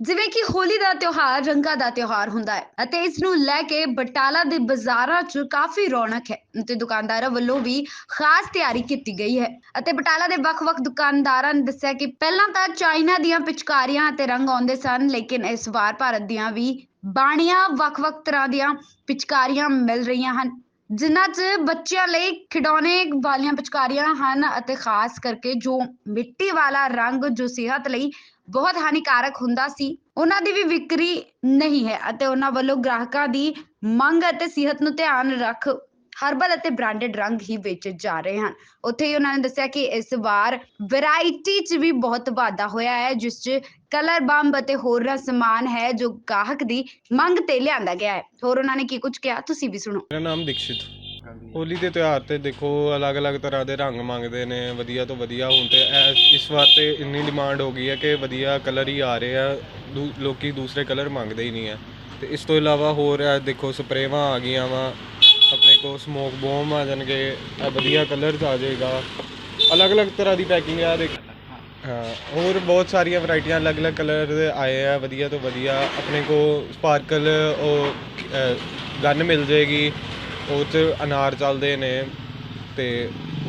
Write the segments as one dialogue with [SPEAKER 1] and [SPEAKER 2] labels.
[SPEAKER 1] ਜਿਵੇਂ ਕਿ ਹੋਲੀ ਦਾ ਤਿਉਹਾਰ ਰੰਗਾਂ ਦਾ ਤਿਉਹਾਰ ਹੁੰਦਾ ਹੈ ਅਤੇ ਇਸ ਨੂੰ ਲੈ ਕੇ ਬਟਾਲਾ ਦੇ ਬਾਜ਼ਾਰਾਂ 'ਚ ਕਾਫੀ ਰੌਣਕ ਹੈ ਤੇ ਦੁਕਾਨਦਾਰਾਂ ਵੱਲੋਂ ਵੀ ਖਾਸ ਤਿਆਰੀ ਕੀਤੀ ਗਈ ਹੈ ਅਤੇ ਬਟਾਲਾ ਦੇ ਵੱਖ-ਵੱਖ ਦੁਕਾਨਦਾਰਾਂ ਨੇ ਦੱਸਿਆ ਕਿ ਪਹਿਲਾਂ ਤਾਂ ਚਾਈਨਾ ਦੀਆਂ ਪਿਚਕਾਰੀਆਂ ਅਤੇ ਰੰਗ ਆਉਂਦੇ ਸਨ, ਲੇਕਿਨ ਇਸ ਵਾਰ ਭਾਰਤ ਦੀਆਂ ਵੀ ਬਾਣੀਆਂ ਵੱਖ-ਵੱਖ ਤਰ੍ਹਾਂ ਦੀਆਂ ਪਿਚਕਾਰੀਆਂ ਮਿਲ ਰਹੀਆਂ ਹਨ, ਜਿਨ੍ਹਾਂ 'ਚ ਬੱਚਿਆਂ ਲਈ ਖਿਡੌਣੇ ਵਾਲੀਆਂ ਪਿਚਕਾਰੀਆਂ ਹਨ ਅਤੇ ਖਾਸ ਕਰਕੇ ਜੋ ਮਿੱਟੀ ਵਾਲਾ ਰੰਗ ਜੋ ਸਿਹਤ ਲਈ ਬਹੁਤ ਹਾਨੀਕਾਰਕ ਹੁੰਦਾ ਸੀ। ਉਹਨਾਂ ਦੀ ਵੀ ਵਿਕਰੀ ਨਹੀਂ ਹੈ ਅਤੇ ਉਹਨਾਂ ਵੱਲੋਂ ਗ੍ਰਾਹਕਾਂ ਦੀ ਮੰਗ ਅਤੇ ਸਿਹਤ ਨੂੰ ਧਿਆਨ ਰੱਖ ਹਰਬਲ ਅਤੇ ਬ੍ਰਾਂਡਡ ਰੰਗ ਹੀ ਵੇਚੇ ਜਾ ਰਹੇ ਹਨ। ਉੱਥੇ ਹੀ ਉਹਨਾਂ ਨੇ ਦੱਸਿਆ ਕਿ ਇਸ ਵਾਰ ਵੈਰਾਈਟੀ 'ਚ ਵੀ ਬਹੁਤ ਵਾਧਾ ਹੋਇਆ ਹੈ, ਜਿਸ 'ਚ ਕਲਰ ਬੰਬ ਅਤੇ ਹੋਰ ਸਮਾਨ ਹੈ ਜੋ ਗਾਹਕ ਦੀ ਮੰਗ ਤੇ ਲਿਆਂਦਾ ਗਿਆ ਹੈ। ਹੋਰ ਉਹਨਾਂ ਨੇ ਕੀ ਕੁਝ ਕਿਹਾ? ਤੁਸੀਂ ਵੀ ਸੁਣੋ।
[SPEAKER 2] ਮੇਰਾ ਨਾਮ ਦੀਕਸ਼ਿਤ। ਹੋਲੀ ਦੇ ਤਿਉਹਾਰ ਤੇ ਦੇਖੋ, ਅਲੱਗ-ਅਲੱਗ ਤਰ੍ਹਾਂ ਦੇ ਰੰਗ ਮੰਗਦੇ ਨੇ, ਵਧੀਆ ਤੋਂ ਵਧੀਆ। ਹੁਣ ਤੇ ਐ- ਇਸ ਵਾਰ ਤੇ ਇੰਨੀ ਡਿਮਾਂਡ ਹੋ ਗਈ ਹੈ ਕਿ ਵਧੀਆ ਕਲਰ ਹੀ ਆ ਰਹੇ ਆ। ਦੂ- ਲੋਕੀ ਦੂਸਰੇ ਕਲਰ ਮੰਗਦੇ ਹੀ ਨਹੀਂ ਹੈ। ਤੇ ਇਸ ਤੋਂ ਇਲਾਵਾ ਹੋਰ ਇਹ ਦੇਖੋ, ਸਪਰੇਵਾਂ ਆ ਗਈਆਂ ਵਾ। ਆਪਣੇ ਕੋਲ ਸਮੋਕ ਬੋਮ ਆ ਜਾਣਗੇ ਇਹ ਵਧੀਆ ਕਲਰਸ ਆ ਜਾਏਗਾ। ਅਲੱਗ-ਅਲੱਗ ਤਰ੍ਹਾਂ ਦੀ ਪੈਕਿੰਗ ਆ, ਦੇਖ। ਹਾਂ, ਹੋਰ ਬਹੁਤ ਸਾਰੀਆਂ ਵੈਰਾਈਟੀਆਂ ਅਲੱਗ-ਅਲੱਗ ਕਲਰ ਦੇ ਆਏ ਆ, ਵਧੀਆ ਤੋਂ ਵਧੀਆ। ਆਪਣੇ ਕੋ ਸਪਾਰਕਲ ਉਹ ਗਨ ਮਿਲ ਜਾਏਗੀ। ਉਹ 'ਚ ਅਨਾਰ ਚੱਲਦੇ ਨੇ ਤੇ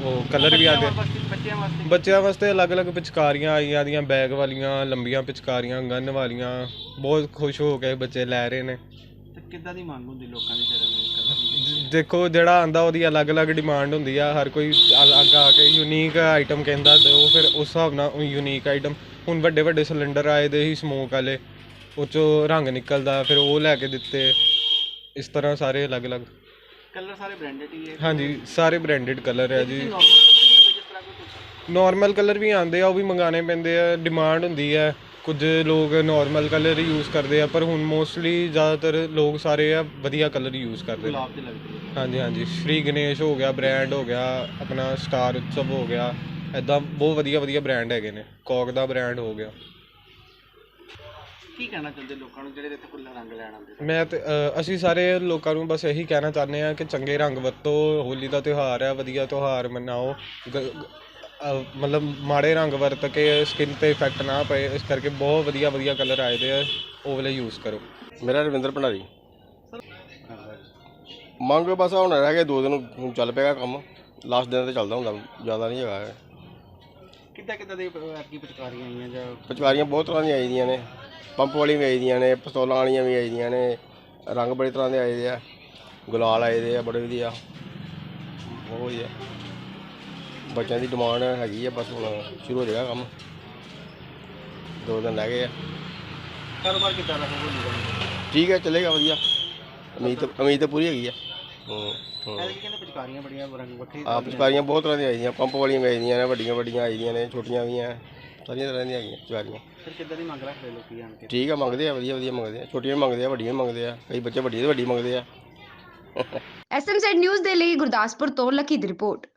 [SPEAKER 2] ਉਹ ਕਲਰ ਵੀ ਆਉਂਦੇ।
[SPEAKER 3] ਬੱਚਿਆਂ ਵਾਸਤੇ
[SPEAKER 2] ਬੱਚਿਆਂ ਵਾਸਤੇ ਅਲੱਗ-ਅਲੱਗ ਪਿਚਕਾਰੀਆਂ ਆਈਆਂ ਦੀਆਂ ਬੈਗ ਵਾਲੀਆਂ ਲੰਬੀਆਂ ਪਿਚਕਾਰੀਆਂ ਗਨ ਵਾਲੀਆਂ। ਬਹੁਤ ਖੁਸ਼ ਹੋ ਕੇ ਬੱਚੇ ਲੈ ਰਹੇ ਨੇ।
[SPEAKER 3] ਤੇ ਕਿੱਦਾਂ ਦੀ ਮੰਗ ਹੁੰਦੀ ਲੋਕਾਂ ਦੀ ਫਿਰ ਕਲਰ ਦੀ?
[SPEAKER 2] ਦੇਖੋ ਜਿਹੜਾ ਆਂਦਾ ਉਹਦੀ ਅਲੱਗ-ਅਲੱਗ ਡਿਮਾਂਡ ਹੁੰਦੀ ਆ। ਹਰ ਕੋਈ ਅਲੱਗ ਆ ਕੇ ਯੂਨੀਕ ਆਈਟਮ ਕਹਿੰਦਾ ਤੇ ਉਹ ਫਿਰ ਉਸ ਹਿਸਾਬ ਨਾਲ ਯੂਨੀਕ ਆਈਟਮ ਹੁਣ ਵੱਡੇ ਵੱਡੇ ਸਿਲੰਡਰ ਆਏ ਦੇ ਹੀ ਸਮੋਕ ਵਾਲੇ। ਉਹ ਚੋਂ ਰੰਗ ਨਿਕਲਦਾ ਫਿਰ ਉਹ ਲੈ ਕੇ ਦਿੱਤੇ। ਇਸ ਤਰ੍ਹਾਂ ਸਾਰੇ ਅਲੱਗ-ਅਲੱਗ।
[SPEAKER 3] ਕਲਰ ਸਾਰੇ ਬ੍ਰਾਂਡਡ ਹੀ ਹੈ।
[SPEAKER 2] ਹਾਂਜੀ ਸਾਰੇ ਬ੍ਰਾਂਡਡ ਕਲਰ ਹੈ ਜੀ।
[SPEAKER 3] ਨਾਰਮਲ ਕਲਰ ਵੀ ਹੁੰਦੇ ਜਿਸ ਤਰ੍ਹਾਂ ਕੋਈ ਕੁਛ
[SPEAKER 2] ਨਾਰਮਲ ਕਲਰ ਵੀ ਆਉਂਦੇ ਆ ਉਹ ਵੀ ਮੰਗਾਣੇ ਪੈਂਦੇ ਆ ਡਿਮਾਂਡ ਹੁੰਦੀ ਹੈ ਕੁਝ ਲੋਕ ਨਾਰਮਲ ਕਲਰ ਯੂਜ਼ ਕਰਦੇ ਆ ਪਰ ਹੁਣ ਮੋਸਟਲੀ ਜ਼ਿਆਦਾਤਰ ਲੋਕ ਸਾਰੇ ਆ ਵਧੀਆ ਕਲਰ ਯੂਜ਼ ਕਰਦੇ ਨੇ।
[SPEAKER 3] ਗੁਲਾਬ ਦੇ ਲੱਗਦੇ ਨੇ
[SPEAKER 2] ਹਾਂਜੀ ਹਾਂਜੀ। ਸ਼੍ਰੀ ਗਣੇਸ਼ ਹੋ ਗਿਆ ਬ੍ਰਾਂਡ ਹੋ ਗਿਆ ਆਪਣਾ ਸਟਾਰ ਉਤਸਵ ਹੋ ਗਿਆ। ਐਦਾਂ ਬਹੁਤ ਵਧੀਆ ਵਧੀਆ ਬ੍ਰਾਂਡ ਹੈਗੇ ਨੇ। ਕੋਕ ਦਾ ਬ੍ਰਾਂਡ ਹੋ ਗਿਆ।
[SPEAKER 3] ਕੀ ਕਹਿਣਾ ਚਾਹੁੰਦੇ ਲੋਕਾਂ ਨੂੰ ਜਿਹੜੇ ਇੱਥੇ ਫੁੱਲਾਂ ਰੰਗ ਲੈਣ ਆਉਂਦੇ
[SPEAKER 2] ਮੈਂ ਤੇ ਅ, ਅਸੀਂ ਸਾਰੇ ਲੋਕਾਂ ਨੂੰ ਬਸ ਇਹੀ ਕਹਿਣਾ ਚਾਹੁੰਦੇ ਆ ਕਿ ਚੰਗੇ ਰੰਗ ਵਰਤੋ ਹੋਲੀ ਦਾ ਤਿਉਹਾਰ ਹੈ ਵਧੀਆ ਤਿਉਹਾਰ ਮਨਾਓ ਗ- ਗ- ਅ, ਮਤਲਬ ਮਾੜੇ ਰੰਗ ਵਰਤ ਕੇ ਸਕਿਨ ਤੇ ਇਫੈਕਟ ਨਾ ਪਏ ਇਸ ਕਰਕੇ ਬਹੁਤ ਵਧੀਆ ਵਧੀਆ ਕਲਰ ਆਏ ਦੇ ਆ ਉਹ ਵਾਲੇ ਯੂਜ਼ ਕਰੋ।
[SPEAKER 4] ਮੇਰਾ ਰਵਿੰਦਰ ਭੰਡਾਰੀ। ਮੰਗ ਬਸ ਹੁਣ ਰਹਿ ਗਏ ਦੋ ਦਿਨ ਹੁਣ ਚੱਲ ਪਏਗਾ ਕੰਮ ਲਾਸਟ ਦਿਨ ਤੇ ਚੱਲਦਾ ਹੁੰਦਾ ਜ਼ਿਆਦਾ ਨਹੀਂ ਹੈਗਾ।
[SPEAKER 3] ਕਿੱਦਾਂ ਕਿੱਦਾਂ ਦੇ ਐਤਕੀ ਪਿਚਕਾਰੀਆਂ ਆਈਆਂ ਜਾਂ
[SPEAKER 4] ਪਿਚਕਾਰੀਆਂ ਬਹੁਤ ਤਰ੍ਹਾਂ ਦੀਆਂ ਆਈ ਦੀਆਂ ਨੇ। ਪੰਪ ਵਾਲੀਆਂ ਵੀ ਆਈ ਦੀਆਂ ਨੇ ਪਿਸਤੌਲਾਂ ਵਾਲੀਆਂ ਵੀ ਆਈ ਦੀਆਂ ਨੇ ਰੰਗ ਬੜੇ ਤਰ੍ਹਾਂ ਦੇ ਆਏ ਦੇ ਆ ਗੁਲਾਲ ਆਏ ਦੇ ਆ ਬੜੇ ਵਧੀਆ। ਬਹੁਤ ਵਧੀਆ। ਬੱਚਿਆਂ ਦੀ ਡਿਮਾਂਡ ਹੈਗੀ ਆ ਬਸ ਹੁਣ ਸ਼ੁਰੂ ਹੋ ਜਾਏਗਾ ਕੰਮ। ਦੋ ਦਿਨ ਰਹਿ ਗਏ ਆ।
[SPEAKER 3] ਕਾਰੋਬਾਰ ਕਿੱਦਾਂ ਦਾ ਦਾ
[SPEAKER 4] ਠੀਕ ਹੈ ਚੱਲੇਗਾ ਵਧੀਆ। ਉਮੀਦ ਉਮੀਦ ਤਾਂ ਪੂਰੀ ਹੈਗੀ ਆ। ਹੂੰ ਹੂੰ।
[SPEAKER 3] ਐਤਕੀ ਕਹਿੰਦੇ ਪਿਚਕਾਰੀਆਂ ਬੜੀਆਂ ਰੰਗ ਵੱਖਰੇ
[SPEAKER 4] ਆ ਪਿਚਕਾਰੀਆਂ ਬਹੁਤ ਤਰ੍ਹਾਂ ਦੀਆਂ ਆਈਆਂ ਪੰਪ ਵਾਲੀਆਂ ਵੀ ਆਈਆਂ ਨੇ ਵੱਡੀਆਂ ਵੱਡੀਆਂ ਆਈਆਂ ਨੇ ਛੋਟੀਆਂ ਵੀ ਆ। ਸਾਰੀਆਂ ਤਰ੍ਹਾਂ ਦੀਆਂ ਹੈਗੀਆਂ ਪਿਚਕਾਰੀਆਂ
[SPEAKER 3] ਫਿਰ ਕਿੱਦਾਂ ਦੀ ਮੰਗ ਰੱਖਦੇ ਲੋਕੀ ਆਣ ਕੇ?
[SPEAKER 4] ਠੀਕ ਆ ਮੰਗਦੇ ਆ ਵਧੀਆ ਵਧੀਆ ਮੰਗਦੇ ਆ। ਛੋਟੀਆਂ ਵੀ ਮੰਗਦੇ ਆ ਵੱਡੀਆਂ ਵੀ ਮੰਗਦੇ ਆ। ਕਈ ਬੱਚੇ ਵੱਡੀ ਤੋਂ ਵੱਡੀ ਮੰਗਦੇ ਆ।
[SPEAKER 1] ਐਸਐਮਜ਼ੈਡ ਨਿਊਜ਼ ਦੇ ਲਈ ਗੁਰਦਾਸਪੁਰ ਤੋਂ ਲੱਕੀ ਦੀ ਰਿਪੋਰਟ।